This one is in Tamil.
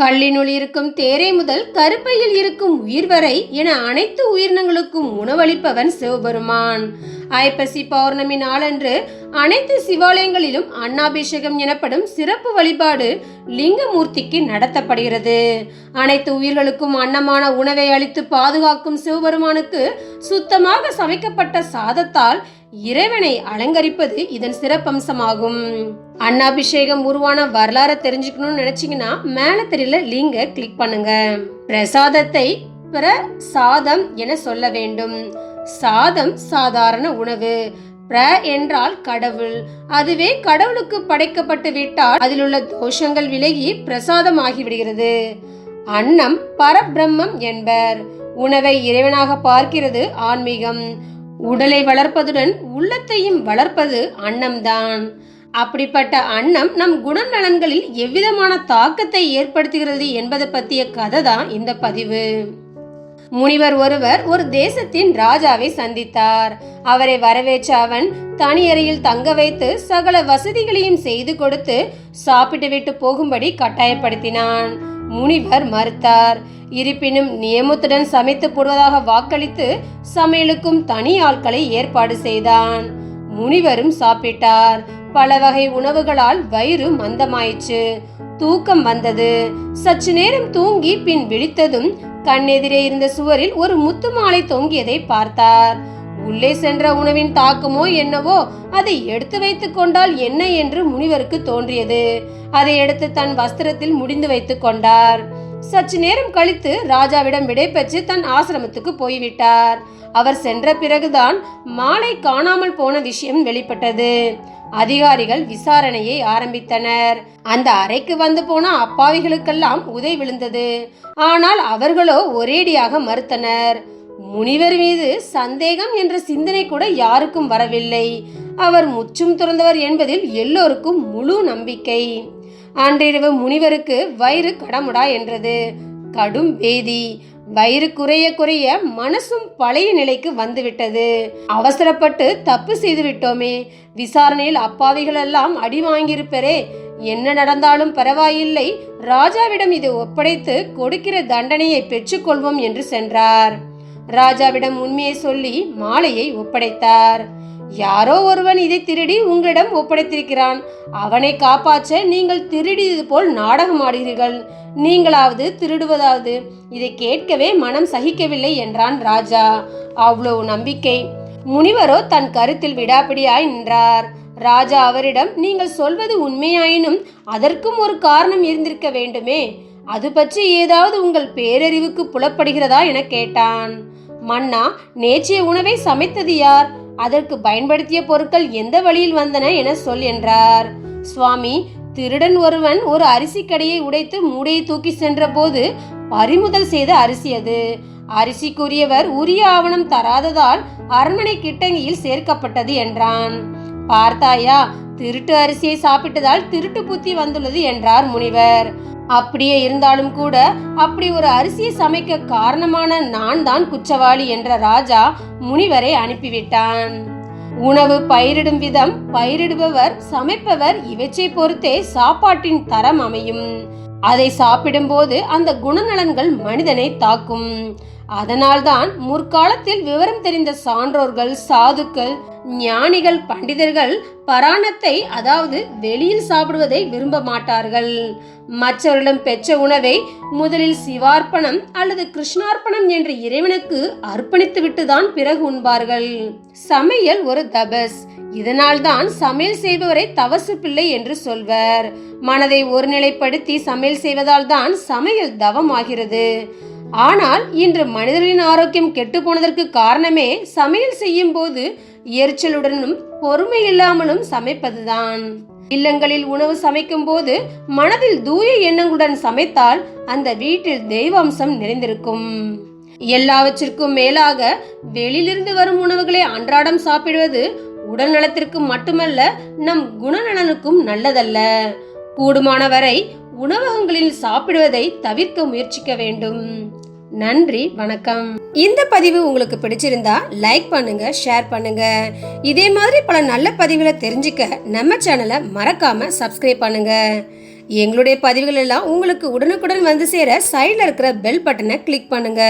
கல்லினுள் இருக்கும் தேரை முதல் கருப்பையில் இருக்கும் உயிர் வரை என அனைத்து உயிரினங்களுக்கும் உணவளிப்பவன் சிவபெருமான். ஐப்பசி பௌர்ணமி நாளன்று அனைத்து சிவாலயங்களிலும் அன்னாபிஷேகம் எனப்படும் சிறப்பு வழிபாடு லிங்கமூர்த்திக்கு நடத்தப்படுகிறது. அனைத்து உயிர்களுக்கும் அன்னமான உணவை அளித்து பாதுகாக்கும் சிவபெருமானுக்கு சுத்தமாக சமைக்கப்பட்ட சாதத்தால் இறைவனை அலங்கரிப்பது இதன் சிறப்பம்சமாகும். அன்னாபிஷேகம் உருவான வரலாறை தெரிஞ்சுக்கணும்னு நினைச்சீங்கன்னா மேல தெரியல லிங்க கிளிக் பண்ணுங்க. பிரசாதத்தை பிரசாதம் என சொல்ல வேண்டும். சாதம் சாதாரண உணவு. பிர என்றால் கடவுள். அதுவே கடவுளுக்கு படைக்கப்பட்டு விட்டால் அதில் உள்ள தோஷங்கள் விலகி பிரசாதம் ஆகிவிடுகிறது அன்னம் பரபிரம்மம் என்பர். உணவை இறைவனாக பார்க்கிறது ஆன்மீகம். உடலை வளர்ப்பதுடன் உள்ளத்தையும் வளர்ப்பது அன்னம்தான். அப்படிப்பட்ட அன்னம் நம் குணநலன்களில் எவ்விதமான தாக்கத்தை ஏற்படுத்துகிறது என்பதை பற்றிய கதை தான் இந்த பதிவு. முனிவர் ஒருவர் ஒரு தேசத்தின் ராஜாவை சந்தித்தார். அவரை வரவேற்ற அவன் தனியறையில் தங்க வைத்து சகல வசதிகளையும் செய்து கொடுத்து சாப்பிட்டு விட்டு போகும்படி கட்டாயப்படுத்தினான். முனிவர் மறுத்தார். இருப்பினும் நியமத்துடன் சமைத்து போடுவதாக வாக்களித்து சமையலுக்கும் தனி ஆட்களை ஏற்பாடு செய்தான். முனிவரும் சாப்பிட்டார். பல வகை உணவுகளால் வயிறு மந்தமாயிற்று. தூக்கம் வந்தது. சற்று நேரம் தூங்கி பின் விழித்ததும் கண்ணெதிரே இருந்த சுவரில் ஒரு முத்து மாலை தொங்கியதை பார்த்தார். உள்ளே சென்ற உணவின் தாக்கமோ என்னவோ அதை எடுத்து வைத்துக் கொண்டால் என்ன என்று முனிவருக்கு தோன்றியது. அதை எடுத்து தன் வஸ்திரத்தில் முடிந்து வைத்துக் கொண்டார். சற்று நேரம் கழித்து ராஜாவிடம் விடைபெற்று தன் ஆசிரமத்துக்கு போய்விட்டார். அவர் சென்ற பிறகுதான் மாலை காணாமல் போன விஷயம் வெளிப்பட்டது. அதிகாரிகள் விசாரணையை ஆரம்பித்தனர். அந்த அறைக்கு வந்து போன அப்பாவிகளுக்கெல்லாம் உதை விழுந்தது. ஆனால் அவர்களோ ஒரேடியாக மறுத்தனர். முனிவர் மீது சந்தேகம் என்ற சிந்தனை கூட யாருக்கும் வரவில்லை. அவர் முற்றும் துறந்தவர் என்பதில் எல்லோருக்கும் முழு நம்பிக்கை. அன்றிரவு முனிவருக்கு வயிறு கடமுடா என்றது. கடும் வேதி. வயிறு குறைய குறைய மனசும் பழைய நிலைக்கு வந்துவிட்டது. அவசரப்பட்டு தப்பு செய்து விட்டோமே. விசாரணையில் அப்பாவிகள் எல்லாம் அடி வாங்கியிருப்பரே. என்ன நடந்தாலும் பரவாயில்லை. ராஜாவிடம் இதை ஒப்படைத்து கொடுக்கிற தண்டனையை பெற்றுக்கொள்வோம் என்று சென்றார். ராஜாவிடம் உண்மையை சொல்லி மாலையை ஒப்படைத்தார். யாரோ ஒருவன் இதை திருடி உங்களிடம் ஒப்படைத்திருக்கிறான். அவனை காப்பாற்ற நீங்கள் திருடியது போல் நாடகம் ஆடுகிறீர்கள். நீங்களாவது திருடுவதாவது. இதை கேட்கவே மனம் சகிக்கவில்லை என்றான் ராஜா. அவ்வளவு நம்பிக்கை. முனிவரோ தன் கருத்தில் விடாப்பிடியாய் நின்றார். ராஜா அவரிடம் நீங்கள் சொல்வது உண்மையாயினும் அதற்கும் ஒரு காரணம் இருந்திருக்க வேண்டுமே. அது பற்றி ஏதாவது உங்கள் பேரறிவுக்கு புலப்படுகிறதா? என கேட்டான். மன்னா நேற்றைய உணவை சமைத்தது யார்? அதற்கு பயன்படுத்திய பொருட்கள் எந்த வழியில் வந்தன என சொல் என்றார். சுவாமி திருடன் ஒருவன் ஒரு அரிசி கடையை உடைத்து மூடையை தூக்கி சென்ற போது பறிமுதல் செய்த அரிசி அது. அரிசிக்குரியவர் உரிய ஆவணம் தராததால் அரண்மனை கிட்டங்கியில் சேர்க்கப்பட்டது என்றான். பார்த்தாயா திருட்டு அரிசியை சாப்பிட்டதால் திருட்டு புத்தி வந்துள்ளது என்றார் முனிவர். அப்படியே இருந்தாலும் கூட அப்படி ஒரு அரிசியை சமைக்க காரணமான நான் தான் குச்சவாளி என்ற ராஜா முனிவரை அனுப்பிவிட்டான். உணவு பயிரிடும் விதம் பயிரிடுபவர் சமைப்பவர் இவற்றை பொறுத்தே சாப்பாட்டின் தரம் அமையும். அதை சாப்பிடும்போது அந்த குணநலன்கள் மனிதனை தாக்கும். அதனால்தான் முற்காலத்தில் விவரம் தெரிந்த சான்றோர்கள் சாதுக்கள் ஞானிகள் பண்டிதர்கள் பராணத்தை அதாவது வெளியில் சாப்பிடுவதை விரும்ப மாட்டார்கள். மற்றவர்களிடம் பெற்ற உணவை முதலில் சிவார்ப்பணம் அல்லது கிருஷ்ணார்ப்பணம் என்ற இறைவனுக்கு அர்ப்பணித்து தான் பிறகு உண்பார்கள். சமையல் ஒரு தபஸ். இதனால்தான் சமையல் செய்பவரை தவசு பிள்ளை என்று சொல்வர். மனதை ஒருநிலைப்படுத்தி சமையல் செய்வதால் தான் சமையல் தவமாகிறது ஆனால் இன்று மனிதர்களின் ஆரோக்கியம் கெட்டு போனதற்கு காரணமே சமையல் செய்யும் போது எரிச்சலுடனும் பொறுமை இல்லாமலும் சமைப்பதுதான். இல்லங்களில் உணவு சமைக்கும் போது மனதில் தூய எண்ணங்களுடன் சமைத்தால் அந்த வீட்டில் தெய்வாம்சம் நிறைந்திருக்கும். எல்லாவற்றிற்கும் மேலாக வெளியிலிருந்து வரும் உணவுகளை அன்றாடம் சாப்பிடுவது உடல் நலத்திற்கு மட்டுமல்ல நம் குணநலனுக்கும் நல்லதல்ல. கூடுமான வரை உணவகங்களில் சாப்பிடுவதை தவிர்க்க முயற்சிக்க வேண்டும். நன்றி வணக்கம். இந்த பதிவு உங்களுக்கு பிடிச்சிருந்தா லைக் பண்ணுங்க ஷேர் பண்ணுங்க. இதே மாதிரி பல நல்ல பதிவுகளை தெரிஞ்சுக்க நம்ம சேனலை மறக்காம சப்ஸ்கிரைப் பண்ணுங்க. எங்களுடைய பதிவுகள் எல்லாம் உங்களுக்கு உடனுக்குடன் வந்து சேர சைடில் இருக்கிற பெல் பட்டனை கிளிக் பண்ணுங்க.